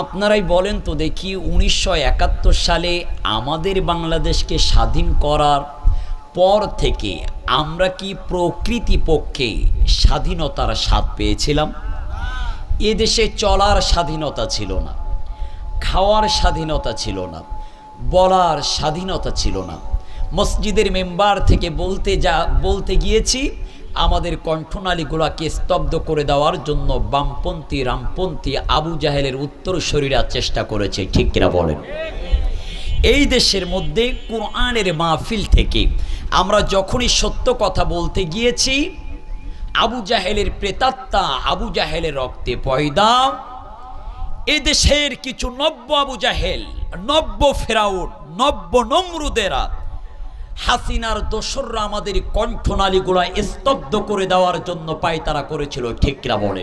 আপনারাই বলেন তো দেখি উনিশশো একাত্তর সালে আমাদের বাংলাদেশকে স্বাধীন করার পর থেকে আমরা কি প্রকৃতিপক্ষে স্বাধীনতার স্বাদ পেয়েছিলাম? এদেশে চলার স্বাধীনতা ছিল না, খাওয়ার স্বাধীনতা ছিল না, বলার স্বাধীনতা ছিল না। মসজিদের মেম্বার থেকে বলতে যা, বলতে গিয়েছি আমাদের কণ্ঠনালীগুলোকে স্তব্ধ করে দেওয়ার জন্য বামপন্থী, রামপন্থী আবু জাহেলের উত্তর শরীরা চেষ্টা করেছে, ঠিক কিনা বলেন? এই দেশের মধ্যে কোরআনের মাহফিল থেকে আমরা যখনই সত্য কথা বলতে গিয়েছি, আবু জাহেলের প্রেতাত্মা, আবু জাহেলের রক্তে পয়দা। এদেশের কিছু নব্য আবু জাহেল, নব্য ফেরাউন, নব্য নমরুদেরা হাসিনার দোসররা আমাদের কণ্ঠনালীগুলা স্তব্ধ করে দেওয়ার জন্য পায়তারা করেছিল ঠিকরা বলে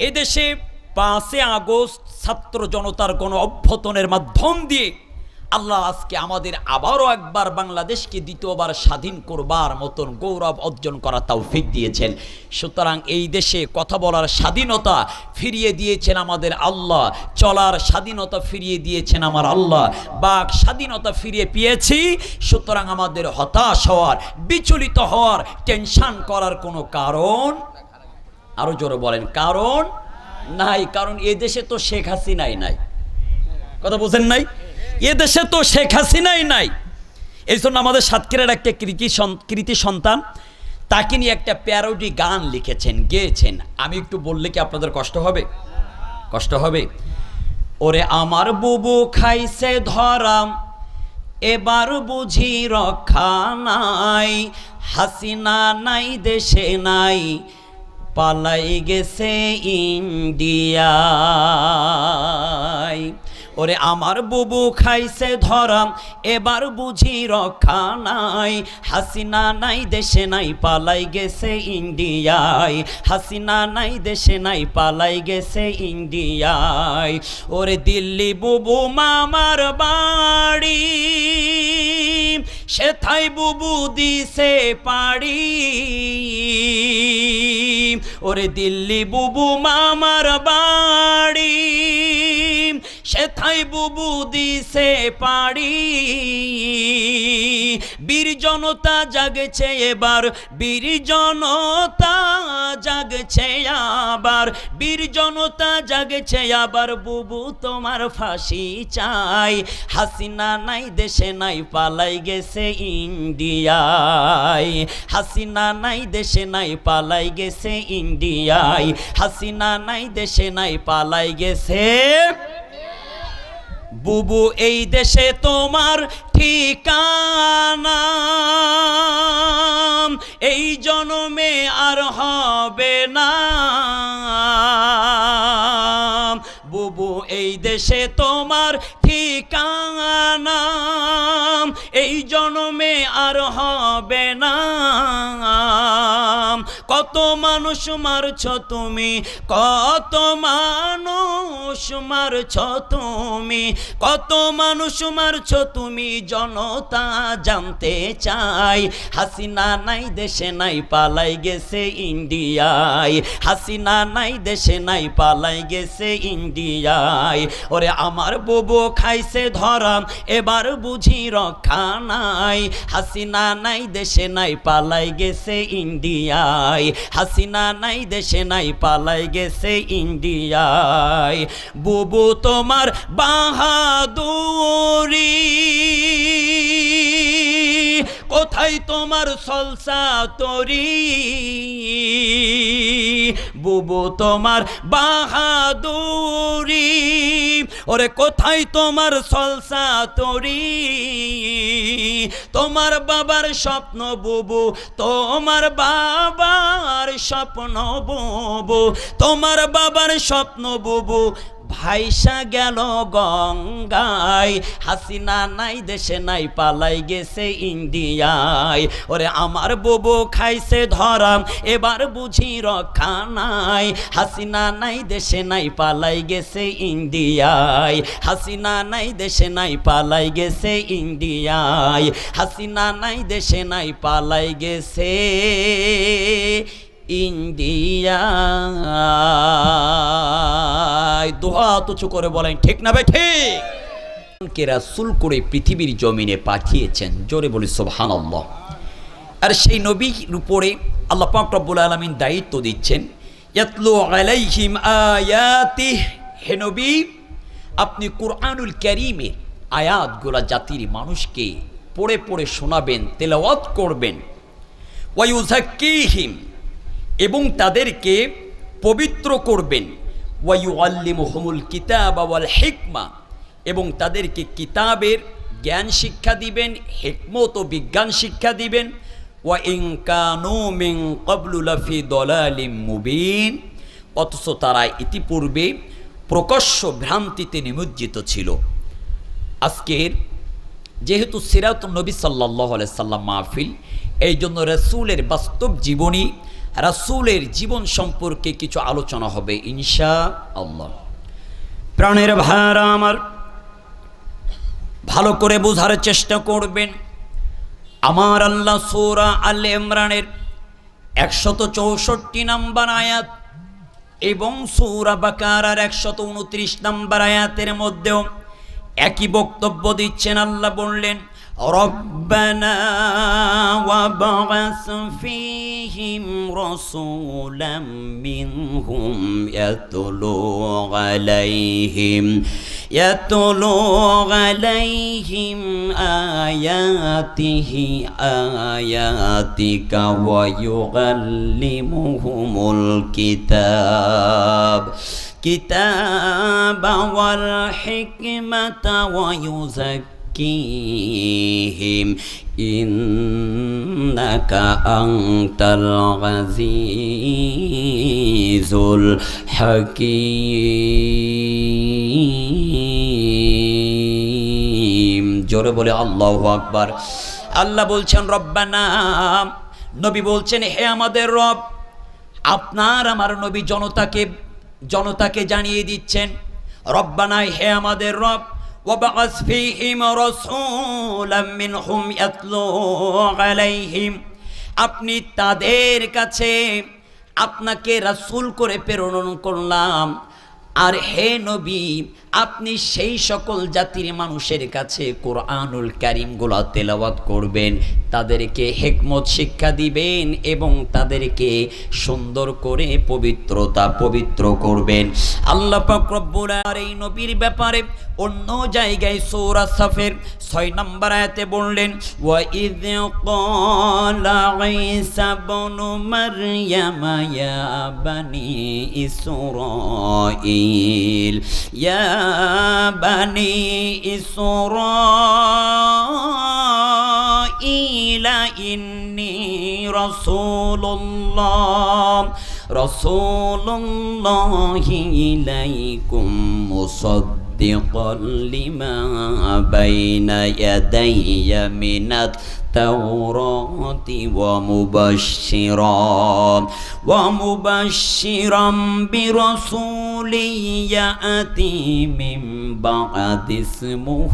এদেশে পাঁচে আগস্ট ছাত্র জনতার গণ অভ্যতনের মাধ্যম দিয়ে আল্লাহ আজকে আমাদের আবারও একবার বাংলাদেশকে দ্বিতীয়বার স্বাধীন করবার মতন গৌরব অর্জন করা তৌফিক দিয়েছেন। সুতরাং এই দেশে কথা বলার স্বাধীনতা ফিরিয়ে দিয়েছেন আমাদের আল্লাহ, চলার স্বাধীনতা ফিরিয়ে দিয়েছেন আমার আল্লাহ, বাক স্বাধীনতা ফিরিয়ে পেয়েছি। সুতরাং আমাদের হতাশ হওয়ার, বিচলিত হওয়ার, টেনশান করার কোনো কারণ আরও জোরে বলেন, কারণ নাই। কারণ এ দেশে তো শেখ হাসিনাই নাই। কথা বুঝেন নাই? এ দেশে তো শেখ হাসিনাই নাই। এই জন্য আমাদের সাতক্ষীরার একটা কৃতি কৃতি সন্তান, তাকে নিয়ে একটা প্যারোডি গান লিখেছেন, গেয়েছেন। আমি একটু বললে কি আপনাদের কষ্ট হবে? কষ্ট হবে। ওরে আমার বুবু খাইছে ধরাম, এবার বুঝি রক্ষা নাই। হাসিনা নাই, দেশে নাই, পালাই গেছে ইন্ডিয়ায়। ওরে আমার বুবু খাইছে ধরাম, এবার বুঝি রক্ষা নাই। হাসিনা নাই, দেশে নাই, পালাই গেছে ইন্ডিয়ায়। হাসিনা নাই, দেশে নাই, পালাই গেছে ইন্ডিয়ায়। ওরে দিল্লি বুবু মামার বাড়ি সেথাই বুবু দিছে পাড়ি। ওরে দিল্লি বুবু মামার বাড়ি সেথাই বুবু দিছে পাড়ি। বীর জনতা জাগছে এবার, বীর জনতা জাগছে আবার, বীর জনতা জাগছে আবার, বুবু তোমার ফাঁসি চাই। হাসিনা নাই, দেশে নাই, পালাই গেছে ইন্ডিয়ায়। হাসিনা নাই, দেশে নাই, পালাই গেছে ইন্ডিয়ায়। হাসিনা নাই, দেশে নাই, পালাই গেছে বুবু, এই দেশে তোমার ঠিকানা। এই জনমে আর হবে না। বুবু, এই দেশে তোমার ঠিকানা। এই জনমে আর হবে না। কত মানুষ মারছ তুমি, কত মানুষ মারছ তুমি, কত মানুষ মারছ তুমি, জনতা জানতে চাই। হাসিনা নাই, দেশে নাই, পালাই গেছে ইন্ডিয়ায়। হাসিনা নাই, দেশে নাই, পালাই গেছে ইন্ডিয়ায়। ওরে আমার বুবু খাইছে ধরাম, এবার বুঝি রক্ষা নাই। হাসিনা নাই, দেশে নাই, পালাই গেছে ইন্ডিয়ায়। হাসিনা নাই, দেশে নাই, পালাই গেছে ইন্ডিয়ায়। বুবু তোমার বাহাদুরি। কোথায় তোমার সলসা তরি? বুবু তোমার বাহাদুরি। ওরে, কোথায় তোমার সলসা তরি? তোমার বাবার স্বপ্ন বুবু, তোমার বাবার স্বপ্ন বুবু, তোমার বাবার স্বপ্ন বুবু ভাইসা গেল গঙ্গায়। হাসিনা নাই, দেশে নাই, পালাই গেছে ইন্ডিয়ায়। ওরে আমার বুবু খাইছে ধরাম, এবার বুঝি রক্ষা নাই। হাসিনা নাই, দেশে নাই, পালাই গেছে ইন্ডিয়ায়। হাসিনা নাই, দেশে নাই, পালাই গেছে ইন্ডিয়ায়। হাসিনা নাই, দেশে নাই, পালাই গেছে ইন্ডিয়ায় দোহাত উঁচু করে বলেন, ঠিক না ভাই ঠিক? কে রাসূল করে পৃথিবীর জমিনে পাঠিয়েছেন? জোরে বলি, সুবহানাল্লাহ। আর সেই নবীর উপরে আল্লাহ পাক রব্বুল আলামিন দায়িত্ব দিচ্ছেন, ইয়াতলু আলাইহিম আয়াতিহ। হে নবী, আপনি কুরআনুল কারীমের আয়াতগুলা জাতির মানুষকে পড়ে পড়ে শোনাবেন, তেলাওয়াত করবেন। ওয়ায়ুজাক্কিহিম এবং তাদেরকে পবিত্র করবেন। ওয়ায়ু আল্লিমুহমুল কিতাব ওয়াল হেকমা। এবং তাদেরকে কিতাবের জ্ঞান শিক্ষা দিবেন, হেকমত ও বিজ্ঞান শিক্ষা দিবেন। ওয়া ইনকানু মিন ক্বাবলু লাফি দলালিম মুবিন। অথচ তারা ইতিপূর্বে প্রকর্ষ ভ্রান্তিতে নিমজ্জিত ছিল। আজকের যেহেতু সিরাত নবী সাল্লাহ সাল্লাম মাহফিল এই জন্য রসুলের বাস্তব জীবনী রাসূলের জীবন সম্পর্কে কিছু আলোচনা হবে ইনশা আল্লাহ প্রাণের ভাড়া আমার, ভালো করে বোঝার চেষ্টা করবেন। আমার আল্লাহ সৌরা আল ইমরানের একশত চৌষট্টি নাম্বার আয়াত এবং সৌরা বাকারার একশত উনত্রিশ নাম্বার আয়াতের মধ্যেও একই বক্তব্য দিচ্ছেন আল্লাহ বললেন ربنا وبعث فيهم رسولا منهم يتلو عليهم يتلو عليهم آياته آياتك ويعلمهم الكتاب كتاب والحكمة ويزكيهم إنك أنت العزيز الحكيم জোরে বলে আল্লাহ আকবার আল্লাহ বলছেন রব্বানা নবী বলছেন হে আমাদের রব আপনার আমার নবী জনতাকে জনতাকে জানিয়ে দিচ্ছেন রব্বানাই হে আমাদের রব وبعث فيهم رسولا منهم يتلو عليهم আপনি তাদের কাছে আপনাকে রাসূল করে প্রেরণ করলাম আর হে নবী, আপনি সেই সকল জাতির মানুষের কাছে কোরআনুল কারিমগুলা তেলাওয়াত করবেন, তাদেরকে হেকমত শিক্ষা দিবেন এবং তাদেরকে সুন্দর করে পবিত্রতা পবিত্র করবেন। আল্লাহ আর এই নবীর ব্যাপারে অন্য জায়গায় সূরা সাফের ছয় নম্বর আয়াতে বললেন ওয়া ক্বালা ঈসা ইবনু মারইয়াম جميل يا بني إسرائيل إني رسول الله رسول الله إليكم مصدق مصدقا لما بين يدي من التوراة ومبشرا ومبشرا برسول يأتي من بعد اسمه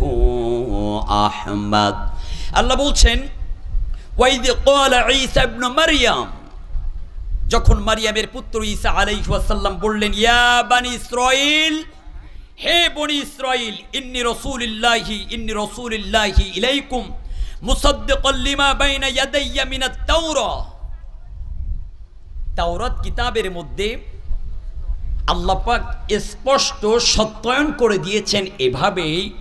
أحمد الله বলছেন وإذ قال عيسى ابن مريم যখন মারিয়ামের পুত্র ঈসা আলাইহিস ওয়াসাল্লাম বললেন ইয়া বানি ইসরাইল হে বনি ইসরাইল ইন্নি রসুলিল্লাহি ইন্নি রসুলিল্লাহি ইলাইকুম মুসাদ্দিকাল লিমা বাইনা ইয়াদাইয়া মিনাত তাওরা। কিতাবের মধ্যে আল্লাহ পাক স্পষ্ট সত্যায়ন করে দিয়েছেন এভাবেই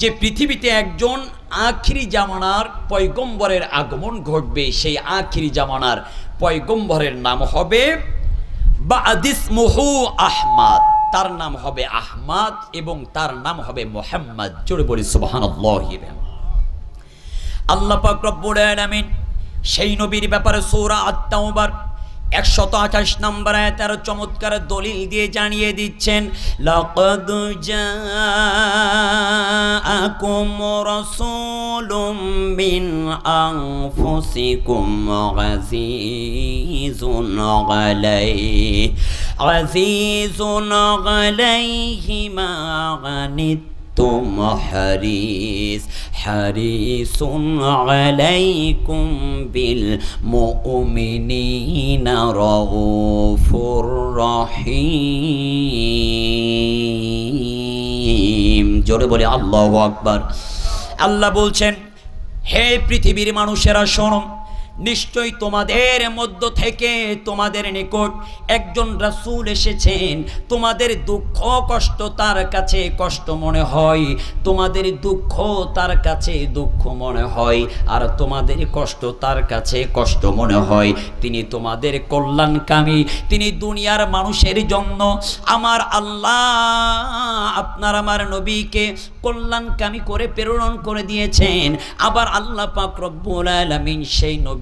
যে পৃথিবীতে একজন আখিরি জামানার পয়গম্বরের আগমন ঘটবে, সেই আখিরি জামানার পয়গম্বরের নাম হবে বাদিস মুহু আহমাদ। তার নাম হবে আহমাদ এবং তার নাম হবে মোহাম্মদ। জোরে বলি সুবহানাল্লাহ। আল্লাহ পাক রব্বুল আলামিন সেই নবীর ব্যাপারে সূরা আত-তাওবার একশত আঠাশ নম্বর আয়াতের চমৎকার দলিল দিয়ে জানিয়ে দিচ্ছেন, লাকাদ তুম হারিস হারিসুন আলাইকুম বিল মুমিনিনা রাউফুর রহিম। জোরে বলে আল্লাহু আকবার। আল্লাহ বলছেন, হে পৃথিবীর মানুষেরা শোনো নিশ্চয়ই তোমাদের মধ্য থেকে তোমাদের নিকট একজন রাসূল এসেছেন। তোমাদের দুঃখ, কষ্ট তার কাছে কষ্ট মনে হয়। তোমাদের দুঃখ তার কাছে দুঃখ মনে হয়। আর তোমাদের কষ্ট তার কাছে কষ্ট মনে হয়। তিনি তোমাদের কল্যাণকামী। তিনি দুনিয়ার মানুষের জন্য আমার আল্লাহ আপনার আমার নবীকে কল্যাণকামী করে প্রেরণ করে দিয়েছেন। আবার আল্লাহ পাক রব্বুল আলামিন সেই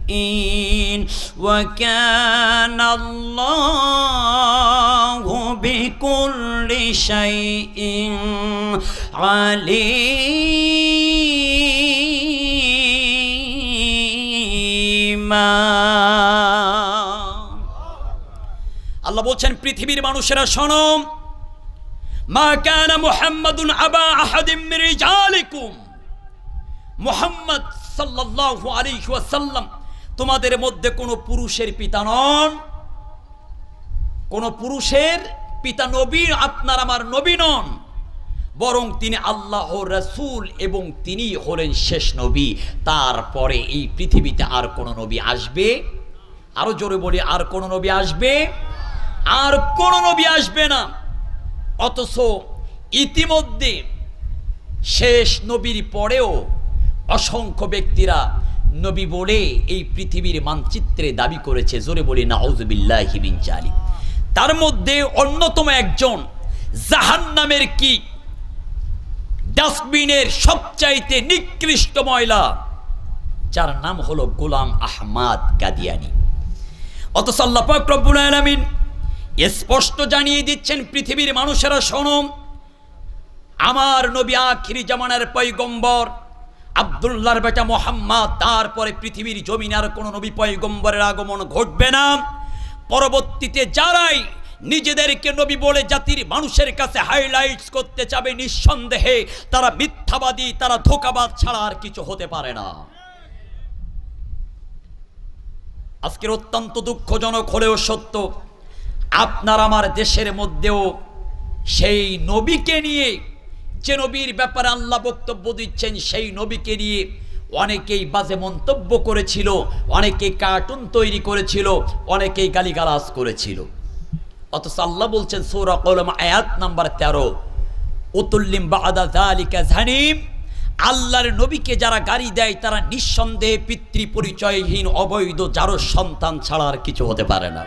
الْمُتَّقِينَ وَكَانَ اللَّهُ بِكُلِّ شَيْءٍ عَلِيمًا আল্লাহ বলছেন পৃথিবীর মানুষেরা শোনো মা কানা মুহাম্মাদুন আবা আহাদিম মির রিজালিকুম মুহাম্মদ সাল্লাল্লাহু আলাইহি ওয়াসাল্লাম তোমাদের মধ্যে কোনো পুরুষের পিতা নন। কোন পুরুষের পিতা নবী আপনার আমার নবী নন। বরং তিনি আল্লাহ রসুল এবং তিনি হলেন শেষ নবী। তারপরে এই পৃথিবীতে আর কোন নবী আসবে? আরও জোরে বলি, আর কোন নবী আসবে? আর কোন নবী আসবে না। অথচ ইতিমধ্যে শেষ নবীর পরেও অসংখ্য ব্যক্তিরা নবী বলে এই পৃথিবীর মানচিত্রে দাবি করেছে, জোরে বলি নাউজুবিল্লাহ হিমিন জালি তার মধ্যে অন্যতম একজন জাহান নামের কি? ডাস্টবিনের সবচাইতে নিকৃষ্ট ময়লা, যার নাম হলো গোলাম আহমাদ কাদিয়ানি। অথচ আল্লাহ পাক রব্বুল আলামিন স্পষ্ট জানিয়ে দিচ্ছেন, পৃথিবীর মানুষেরা শোনো, আমার নবী আখিরি জামানার পৈগম্বর আবদুল্লাহর বেটা মোহাম্মদ, তারপরে পৃথিবীর জমিনে আর কোনো নবী পয়গম্বরের আগমন ঘটবে না। পরবর্তীতে যারাই নিজেদেরকে নবী বলে জাতির মানুষের কাছে হাইলাইটস করতে চাবে নিঃসন্দেহে, তারা মিথ্যাবাদী, তারা ধোকাবাদ ছাড়া আর কিছু হতে পারে না। আজকের অত্যন্ত দুঃখজনক হলেও সত্য, আপনার আমার দেশের মধ্যেও সেই নবীকে নিয়ে যে নবীর ব্যাপারে আল্লাহ বক্তব্য দিচ্ছেন, সেই নবীকে নিয়ে অনেকেই বাজে মন্তব্য করেছিল, অনেকেই কার্টুন তৈরি করেছিল, অনেকেই গালিগালাজ করেছিল। অথচ আল্লাহ বলছেন, সৌরা কলম আয়াত নাম্বার তেরো উতুল্লিম বাদা জালিকা আল্লাহর নবীকে যারা গাড়ি দেয়, তারা নিঃসন্দেহে পিতৃ পরিচয়হীন অবৈধ যারও সন্তান ছাড়া আর কিছু হতে পারে না।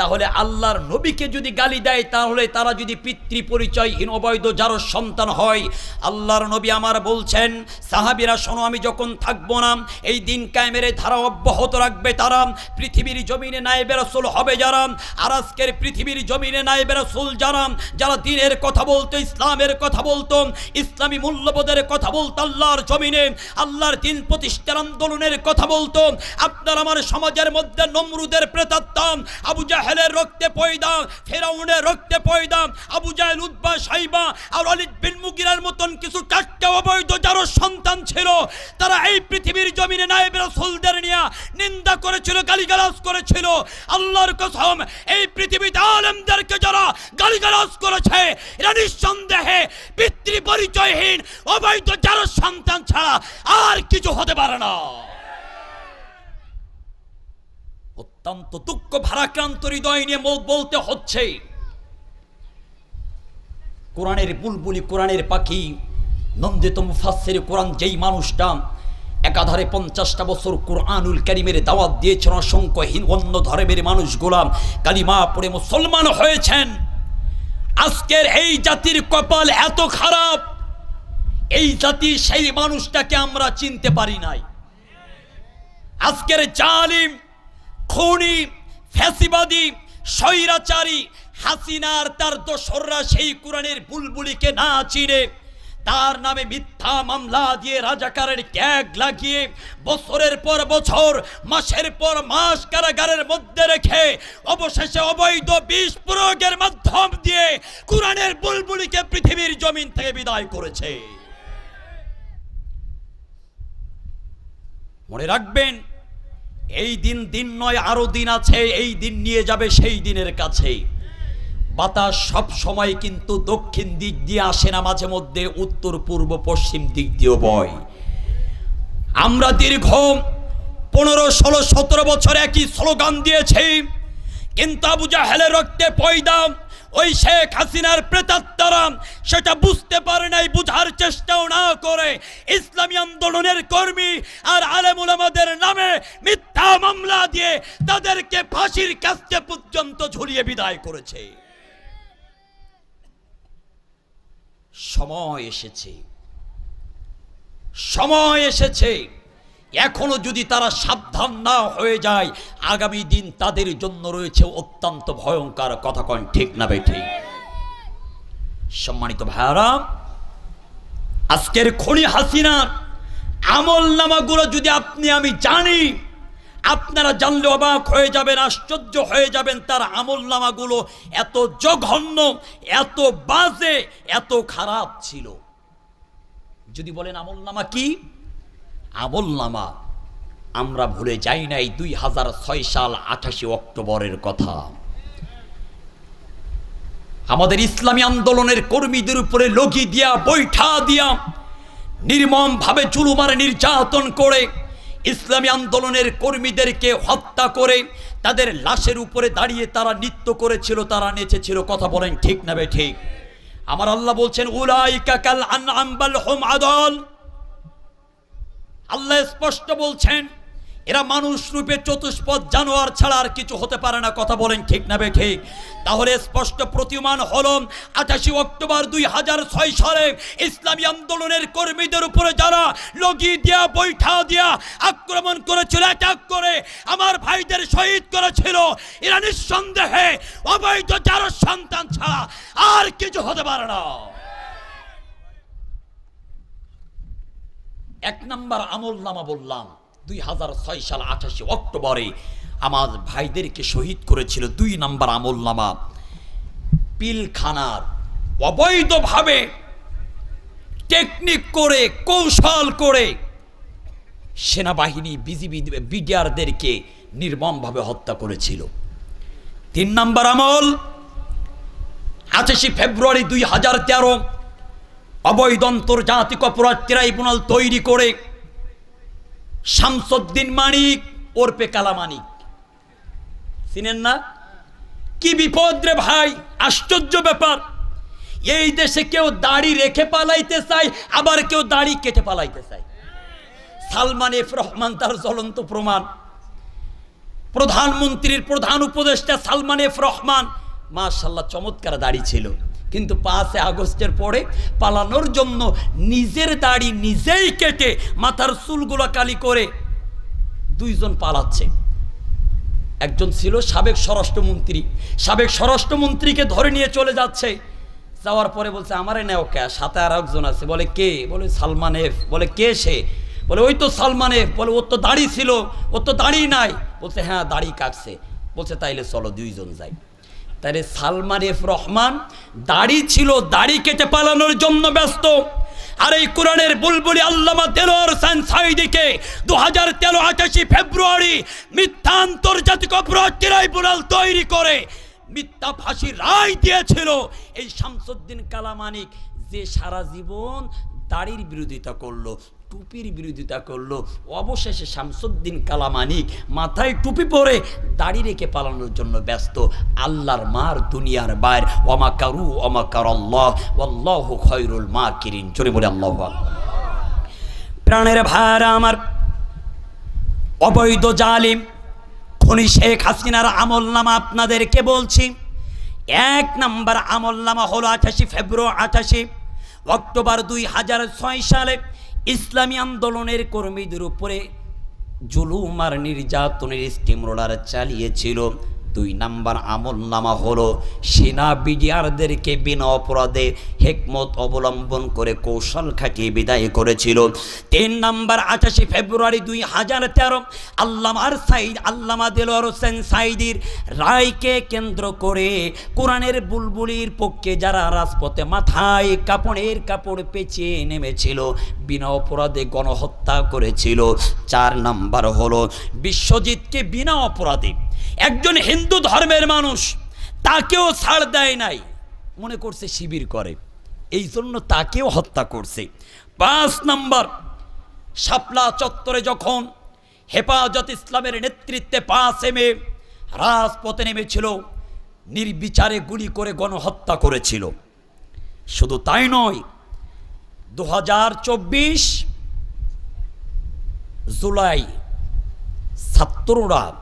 তাহলে আল্লাহর নবীকে যদি গালি দেয়, তাহলে তারা যদি পিতৃ পরিচয়হীন অবৈধ যারও সন্তান হয়। আল্লাহর নবী আমার বলছেন, সাহাবিরা, শোনো, আমি যখন থাকব না, এই দিন কায়েমের ধারা অব্যাহত রাখবে তারা। পৃথিবীর জমিনে নায়েবে রাসূল হবে যারা। আর আজকের পৃথিবীর জমিনে নায়েবে রাসূল যারা যারা দিনের কথা বলতো, ইসলামের কথা বলতো, ইসলামী মূল্যবোধের কথা বলতো, আল্লাহর জমিনে, আল্লাহর দিন প্রতিষ্ঠার আন্দোলনের কথা বলতো। আপনার আমার সমাজের মধ্যে নমরুদের প্রেতাত্মা, আবু জাহেলের রক্তে পয়দা, ফেরাউনের রক্তে পয়দা, আবু জাহেল উদ্বা সাইবা আর অলিদ বিন মুগিরার মতন কিছু চারটে অবৈধ যারও সন্তান ছিল। তারা এই পৃথিবীর জমিনে নায়েব রাসূলদের নিয়ে নিন্দা করেছিল, গালিগালাজ করেছিল। আল্লাহর কসম, এই পৃথিবীতে আলেমদেরকে যারা গালিগালাজ করেছে, এরা নিঃসন্দেহে পিতৃ পরিচয়হীন অবৈধ যারও সন্তান ছাড়া আর কিছু হতে পারে না। অত্যন্ত দুঃখ ভারাক্রান্ত হৃদয় নিয়ে মুখ বলতে হচ্ছে। কোরআনের বুলবুলি, কোরআনের পাখি, নন্দিত মুফাসের কোরআন যেই মানুষটা, একাধারে পঞ্চাশটা বছর কোরআনুল কারিমের দাওয়াত দিয়েছেন, অসংখ্য হিন অন্য ধর্মের মানুষগুলা কালিমা পড়ে মুসলমান হয়েছেন। আজকের এই জাতির কপাল এত খারাপ, এই জাতি সেই মানুষটাকে আমরা চিনতে পারি নাই। আজকের জালিম খুনি, ফ্যাসিবাদী, স্বৈরাচারী হাসিনার তার দোসররা সেই কোরআনের বুলবুলিকে না চিনে, তার নামে মিথ্যা মামলা দিয়ে রাজাকারের ক্যাগ লাগিয়ে বছরের পর বছর, মাসের পর মাস কারাগারের মধ্যে রেখে অবশেষে অবৈধ বিষ প্রয়োগের মাধ্যম দিয়ে কোরআনের বুলবুলিকে পৃথিবীর জমিন থেকে বিদায় করেছে। মনে রাখবেন এই দিন দিন নয়, আরও দিন আছে, এই দিন নিয়ে যাবে সেই দিনের কাছে। বাতাস সব সময় কিন্তু দক্ষিণ দিক দিয়ে আসে না, মাঝে মধ্যে উত্তর, পূর্ব, পশ্চিম দিক দিয়েও বয়। আমরা দীর্ঘ পনেরো, ষোলো, সতেরো বছর একই স্লোগান দিয়েছি, কিন্তু আবু জাহেলের রক্তে পয়দা ওই শেখ হাসিনার প্রেতাত্মারা সেটা বুঝতে পারে নাই, বুঝার চেষ্টাও না করে। ইসলামী আন্দোলনের কর্মী আর আলেমুল আমাদের নামে মিথ্যা মামলা দিয়ে তাদেরকে ফাঁসির কাছে পর্যন্ত ঝুলিয়ে বিদায় করেছে। সময় এসেছে। সময় এসেছে। এখনও যদি তারা সাবধান না হয়ে যায়, আগামী দিন তাদের জন্য রয়েছে অত্যন্ত ভয়ঙ্কর কথা কন ঠিক না বেঠে সম্মানিত ভাইয়ারা, আজকের খনি হাসিনার আমল নামাগুলো যদি আপনি আমি জানি, আপনারা জানলে অবাক হয়ে যাবেন, আশ্চর্য হয়ে যাবেন তার আমল নামাগুলো এত জঘন্য, এত বাজে, এত খারাপ ছিল। যদি বলেন আমল নামা কি? আমল নামা, আমরা ভুলে যাই নাই দুই হাজার ছয় সাল আঠাশে অক্টোবরের কথা। আমাদের ইসলামী আন্দোলনের কর্মীদের উপরে লগি দিয়া, বৈঠা দিয়া নির্মম ভাবে চুলুমারে নির্যাতন করে, ইসলামী আন্দোলনের কর্মীদেরকে হত্যা করে, তাদের লাশের উপরে দাঁড়িয়ে তারা নৃত্য করেছিল, তারা নেচেছিল, কথা বলেন ঠিক না বে ঠিক? আমার আল্লাহ বলছেন, উলাইকা কাল আনআম হোম আদল। আল্লাহ স্পষ্ট বলছেন, এরা মানুষ রূপে চতুষ্পদ জানোয়ার ছাড়া আর কিছু হতে পারে না, কথা বলেন ঠিক না ঠিক? তাহলে স্পষ্ট প্রতিমান হল আঠাশে অক্টোবর দুই হাজার ছয় সালে ইসলামী আন্দোলনের কর্মীদের উপরে যারা লগি দিয়া, বৈঠা দিয়া আক্রমণ করেছিল অ্যাটাক করে আমার ভাইদের শহীদ করেছিল, এরা নিঃসন্দেহে অবৈধ, যার সন্তান ছাড়া আর কিছু হতে পারে না। এক নাম্বার আমল নামা বললাম, দুই হাজার ছয় সাল আঠাশে অক্টোবরে আমার ভাইদেরকে শহীদ করেছিল দুই নাম্বার আমল নামা। পিলখানার অবৈধভাবে টেকনিক করে, কৌশল করে সেনাবাহিনী বিজিবি বিডিআরদেরকে নির্মমভাবে হত্যা করেছিল। তিন নাম্বার আমল, আঠাশে ফেব্রুয়ারি দুই হাজার তেরো অবৈধ আন্তর্জাতিক অপরাধ ট্রাইব্যুনাল তৈরি করে শামসুদ্দিন মানিক ওরপে কালা মানিক। চিনেন না? কি বিপদ রে ভাই, আশ্চর্য ব্যাপার। এই দেশে কেউ দাড়ি রেখে পালাইতে চায়, আবার কেউ দাড়ি কেটে পালাইতে চায়। সালমান এফ রহমান তার জ্বলন্ত প্রমাণ। প্রধানমন্ত্রীর প্রধান উপদেষ্টা সালমান এফ রহমান, মাশাল্লাহ, চমৎকার দাড়ি ছিল। কিন্তু পাঁচে আগস্টের পরে পালানোর জন্য নিজের দাড়ি নিজেই কেটে মাথার চুলগুলো কালি করে দুইজন পালাচ্ছে। একজন ছিল সাবেক স্বরাষ্ট্রমন্ত্রী। সাবেক স্বরাষ্ট্রমন্ত্রীকে ধরে নিয়ে চলে যাচ্ছে। যাওয়ার পরে বলছে, আমারে নেও কে? সাথে আর একজন আছে। বলে, কে? বলে, সালমান এফ। বলে, কে সে? বলে, ওই তো সালমান এফ। বলে, ওর তো দাড়ি ছিল, ওর তো দাড়ি নাই। বলছে হ্যাঁ দাড়ি কাটছে। বলছে, তাইলে চলো দুইজন যাই। তাহলে সালমান এফ রহমান, দাড়ি ছিল দাড়ি কেটে পালানোর জন্য ব্যস্ত। আর এই কোরআনের বুলবুলি আল্লামা তেলোয়ার হোসেন সাইদিকে দু হাজার তেরো আঠাশি ফেব্রুয়ারি মিথ্যা আন্তর্জাতিক অপরাধ ট্রাইব্যুনাল তৈরি করে মিথ্যা ফাঁসি রায় দিয়েছিল এই শামসুদ্দিন কালামানিক, যে সারা জীবন দাড়ির বিরোধিতা করল। টুপির বিরোধিতা করল। অবশেষে শামসুদ্দিন কালামানিক মাথায় টুপি পরে দাড়ি রেখে পালানোর জন্য ব্যস্ত। আল্লাহর মার দুনিয়ার বাইর। ওমা কারু, ওমা কার আল্লাহ আল্লাহ খয়রুল মা কিরিন চলে বলে আল্লাহ প্রাণের ভাইরা আমার। অবৈধ জালিম। খনি শেখ হাসিনার আমল নামা আপনাদেরকে বলছি। এক নাম্বার আমল নামা হলো আঠাশি ফেব্রুয়ারি আঠাশি অক্টোবর দুই হাজার ছয় সালে ইসলামী আন্দোলনের কর্মীদের উপরে জুলুম আর নির্যাতনের স্টিমরোলার চালিয়েছিল। দুই নাম্বার আমল নামা হলো সেনা বিডিআরদেরকে বিনা অপরাধে হেকমত অবলম্বন করে কৌশল খাটিয়ে বিদায় করেছিল। তিন নাম্বার আঠাশে ফেব্রুয়ারি দুই হাজার তেরো আল্লামার সাইদ, আল্লামা দেলোয়ার হোসেন সাইদির রায়কে কেন্দ্র করে কোরআনের বুলবুলির পক্ষে যারা রাজপথে মাথায় কাপড়ের কাপড় পেঁচিয়ে নেমেছিল, বিনা অপরাধে গণহত্যা করেছিল। চার নাম্বার হলো বিশ্বজিৎকে বিনা অপরাধে একজন হিন্দু ধর্মের মানুষ, তাকেও ছাড় দেয় নাই। মনে করছে শিবির করে। এই জন্য তাকেও হত্যা করছে। পাঁচ নাম্বার, শাপলা চত্বরে যখন হেফাজত ইসলামের নেতৃত্বে পাঁচ এমে রাজপথে নেমেছিল, নির্বিচারে গুলি করে গণহত্যা করেছিল। শুধু তাই নয় দু জুলাই ছাত্ররা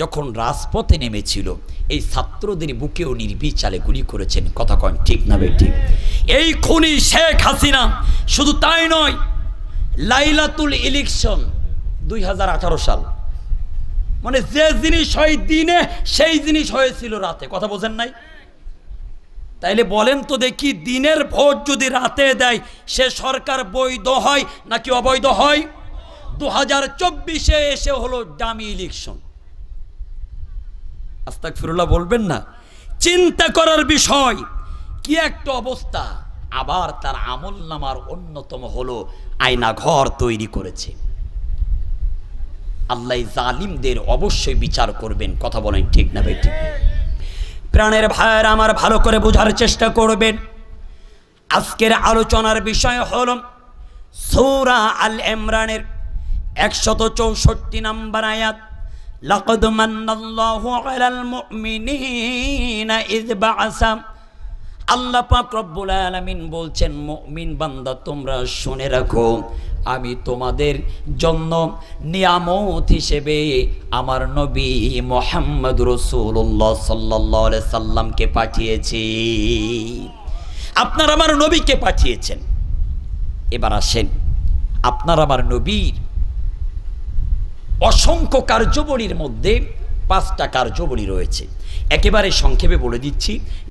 যখন রাজপথে নেমেছিল, এই ছাত্রদের বুকেও নির্বিচারে গুলি করেছেন। কথা কন ঠিক না বেঠিক এই খুনি শেখ হাসিনা, শুধু তাই নয়, লাইলাতুল ইলেকশন দুই হাজার আঠারো সাল মানে যে জিনিস হয় দিনে, সেই জিনিস হয়েছিল রাতে। কথা বোঝেন নাই? তাইলে বলেন তো দেখি, দিনের ভোট যদি রাতে দেয়, সে সরকার বৈধ হয় নাকি অবৈধ হয়? দু হাজার চব্বিশে এসে হলো ডামি ইলেকশন। আস্তাক ফিরুল্লাহ বলবেন না। চিন্তা করার বিষয় কি একটা অবস্থা? আবার তার আমল নামার অন্যতম হলো আয়না ঘর তৈরি করেছে। আল্লাহ জালিমদের অবশ্যই বিচার করবেন, কথা বলেন ঠিক না ভাই ঠিক। প্রাণের ভাইয়ের আমার ভালো করে বোঝার চেষ্টা করবেন। আজকের আলোচনার বিষয় হল সৌরা আল ইমরানের একশত চৌষট্টি নম্বর আয়াত। لقد من الله على المؤمنين إذ بعث আল্লাহ পাক রব্বুল আলামিন বলছেন মুমিন বান্দা তোমরা শুনে রাখো আমি তোমাদের জন্য নিয়ামত হিসেবে আমার নবী মোহাম্মদ রসুল্লাহ সাল্লাহ সাল্লামকে পাঠিয়েছি আপনার আমার নবীকে পাঠিয়েছেন এবার আসেন আপনার আমার নবীর অসংখ্য কার্যবলীর মধ্যে পাঁচটা কার্যবলী রয়েছে। একেবারে সংক্ষেপে বলে দিচ্ছি